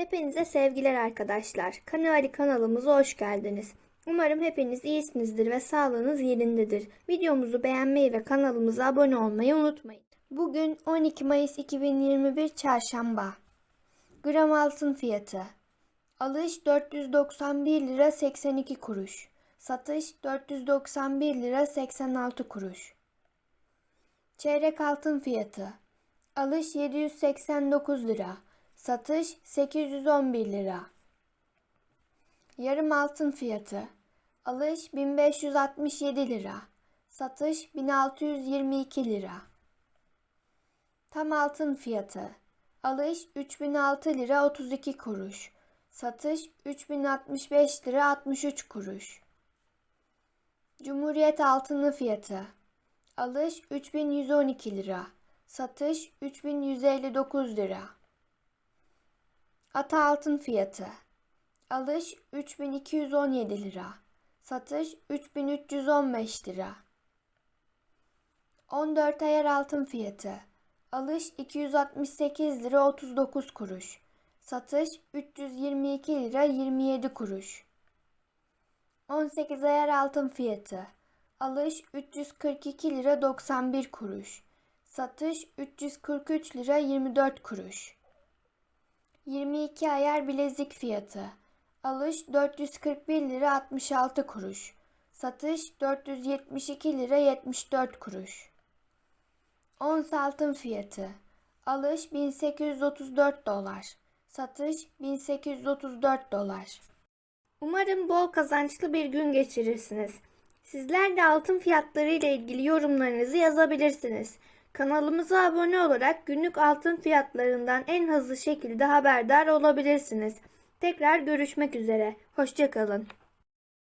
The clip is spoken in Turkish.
Hepinize sevgiler arkadaşlar. Kanali kanalımıza hoş geldiniz. Umarım hepiniz iyisinizdir ve sağlığınız yerindedir. Videomuzu beğenmeyi ve kanalımıza abone olmayı unutmayın. Bugün 12 Mayıs 2021 Çarşamba. Gram altın fiyatı. Alış 491 lira 82 kuruş. Satış 491 lira 86 kuruş. Çeyrek altın fiyatı. Alış 789 lira. Satış 811 lira. Yarım altın fiyatı. Alış 1567 lira. Satış 1622 lira. Tam altın fiyatı. Alış 3006 lira 32 kuruş. Satış 3065 lira 63 kuruş. Cumhuriyet altını fiyatı. Alış 3112 lira. Satış 3159 lira. Ata altın fiyatı. Alış 3217 lira. Satış 3315 lira. 14 ayar altın fiyatı. Alış 268 lira 39 kuruş. Satış 322 lira 27 kuruş. 18 ayar altın fiyatı. Alış 342 lira 91 kuruş. Satış 343 lira 24 kuruş. 22 ayar bilezik fiyatı. Alış 441 lira 66 kuruş. Satış 472 lira 74 kuruş. Ons altın fiyatı. Alış 1834 dolar. Satış 1834 dolar. Umarım bol kazançlı bir gün geçirirsiniz. Sizler de altın fiyatları ile ilgili yorumlarınızı yazabilirsiniz. Kanalımıza abone olarak günlük altın fiyatlarından en hızlı şekilde haberdar olabilirsiniz. Tekrar görüşmek üzere. Hoşçakalın.